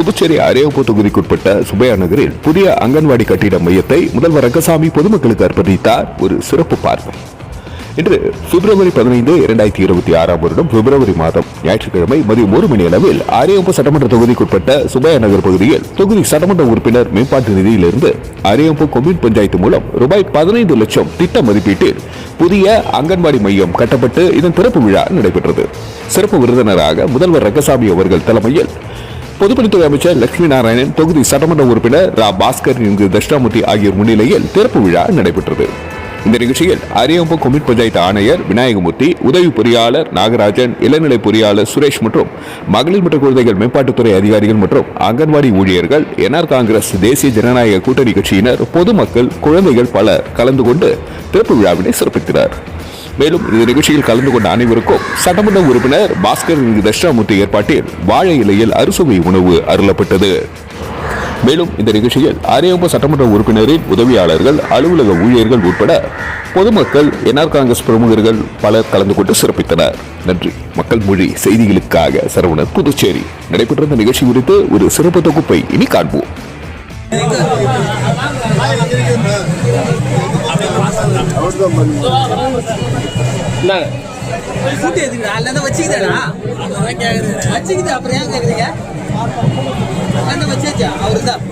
புதுச்சேரி அரேவப்பு தொகுதிக்குட்பட்ட சுபையா நகரில் புதிய அங்கன்வாடி கட்டிட மையத்தை முதல்வர் ரங்கசாமி பொதுமக்களுக்கு அர்ப்பணித்தார். ஒரு சிறப்பு பார்வை. இன்று பிப்ரவரி பதினைந்து இரண்டாயிரத்தி இருபத்தி ஆறாம் வருடம் பிப்ரவரி மாதம் ஞாயிற்றுக்கிழமை மதியம் ஒரு மணி அளவில் அரியம்பு சட்டமன்ற தொகுதிக்குட்பட்ட சுபையா நகர் பகுதியில் தொகுதி சட்டமன்ற உறுப்பினர் மேம்பாட்டு நிதியிலிருந்து அரியம்பு கொம்யூன் பஞ்சாயத்து மூலம் ரூபாய் பதினைந்து லட்சம் திட்ட மதிப்பீட்டில் புதிய அங்கன்வாடி மையம் கட்டப்பட்டு இதன் திறப்பு விழா நடைபெற்றது. சிறப்பு விருந்தினராக முதல்வர் ரங்கசாமி அவர்கள் தலைமையில் பொதுப்பணித்துறை அமைச்சர் லட்சுமி நாராயணன் தொகுதி சட்டமன்ற உறுப்பினர் ரா பாஸ்கர் இங்கு தட்சிணாமூர்த்தி ஆகியோர் முன்னிலையில் திறப்பு விழா நடைபெற்றது. இந்த நிகழ்ச்சியில் அரியம்பு கொமிட் பஞ்சாயத்து ஆணையர் விநாயகமூர்த்தி உதவி பொறியாளர் நாகராஜன் இளநிலை பொறியாளர் சுரேஷ் மற்றும் மகளிர் மற்றும் குழந்தைகள் மேம்பாட்டுத்துறை அதிகாரிகள் மற்றும் அங்கன்வாடி ஊழியர்கள் என்ஆர் காங்கிரஸ் தேசிய ஜனநாயக கூட்டணி கட்சியினர் பொதுமக்கள் குழந்தைகள் பலர் கலந்து கொண்டு திறப்பு விழாவினை சிறப்பித்தனர். மேலும் இந்த நிகழ்ச்சியில் கலந்து கொண்ட அனைவருக்கும் சட்டமன்ற உறுப்பினர் பாஸ்கர் இங்கு ஏற்பாட்டில் வாழை இலையில் அறுசுவை உணவு அருளப்பட்டது. மேலும் இந்த நிகழ்ச்சியில் அரியம்பு சட்டமன்ற உறுப்பினரின் உதவியாளர்கள் அலுவலக ஊழியர்கள் உட்பட பொதுமக்கள் என்ஆர் காங்கிரஸ் பிரமுகர்கள் பலர் கலந்து கொண்டு சிறப்பித்தனர். நன்றி. மக்கள் மொழி செய்திகளுக்காக சரவணர் புதுச்சேரி. நடைபெற்ற இந்த நிகழ்ச்சி குறித்து ஒரு சிறப்பு தொகுப்பை இனி காண்போம். இந்தாங்க. கூட்டி எதுக்குடா அல்ல வச்சுக்கிதாடா வச்சுக்கிது அப்புறம் ஏன் கேக்குறீங்க? அந்த வச்சாச்சா அவரு தான்.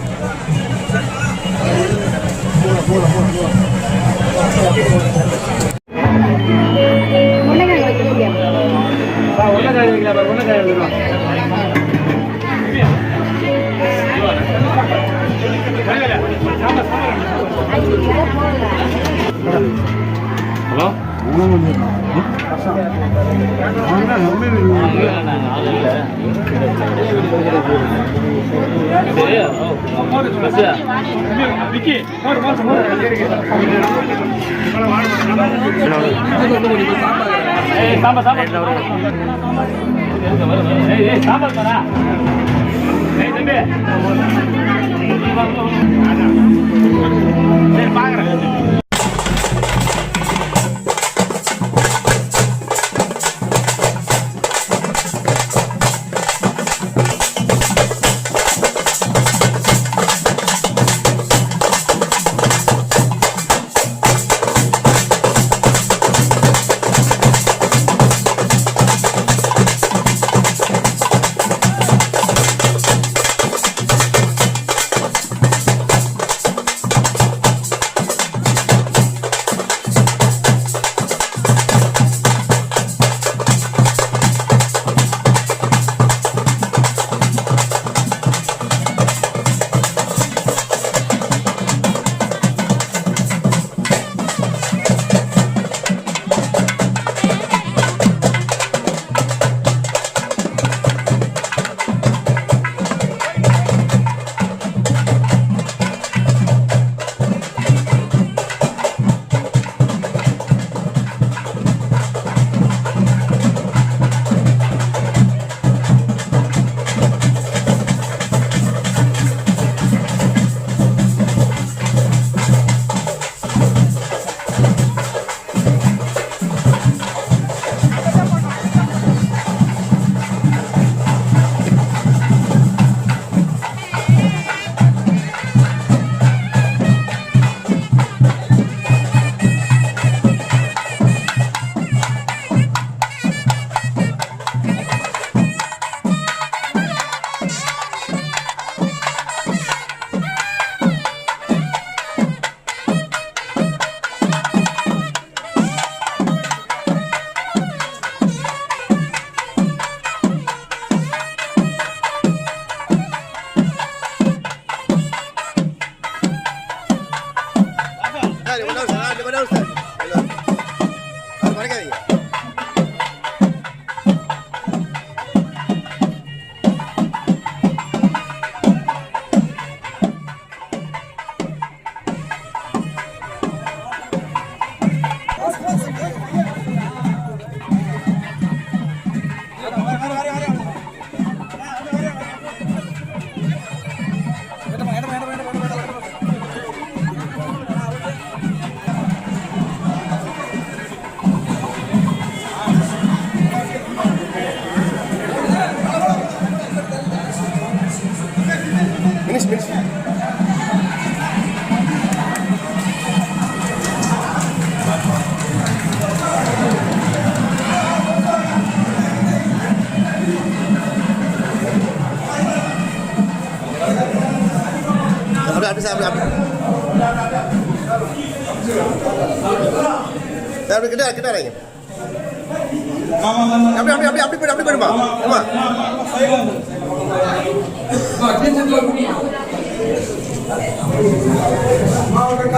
ஹலோ? சாம்பார் சாம்பார் சாம்பார் தானா ஏய் தம்பி சரி Abi, kenal, kenal lagi. Abi, abi, abi, abi, abi, abi, abi, abi, abi, abi, abi, abi,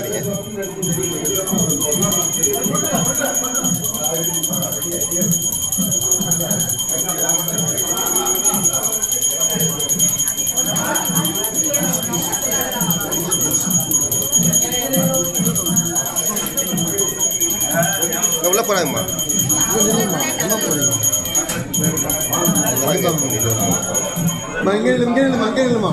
விட்டுறாதீங்க உள்ள போறாங்கம்மா? மங்கிலும் மங்கிலுமா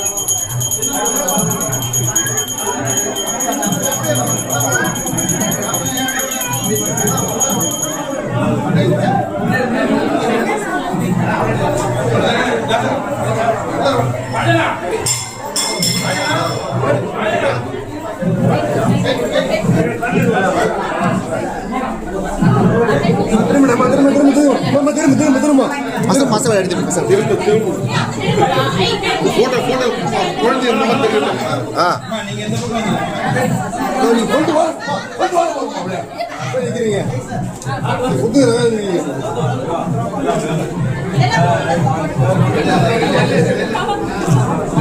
திரும்ப திரும்ப திரும்ப திரும்ப திரும்ப திரும்ப திரும்ப அசல் மசாலா எடுத்துருங்க சார் திரும்ப திரும்ப போட்டோ போட்டோ குழந்தை இருந்தா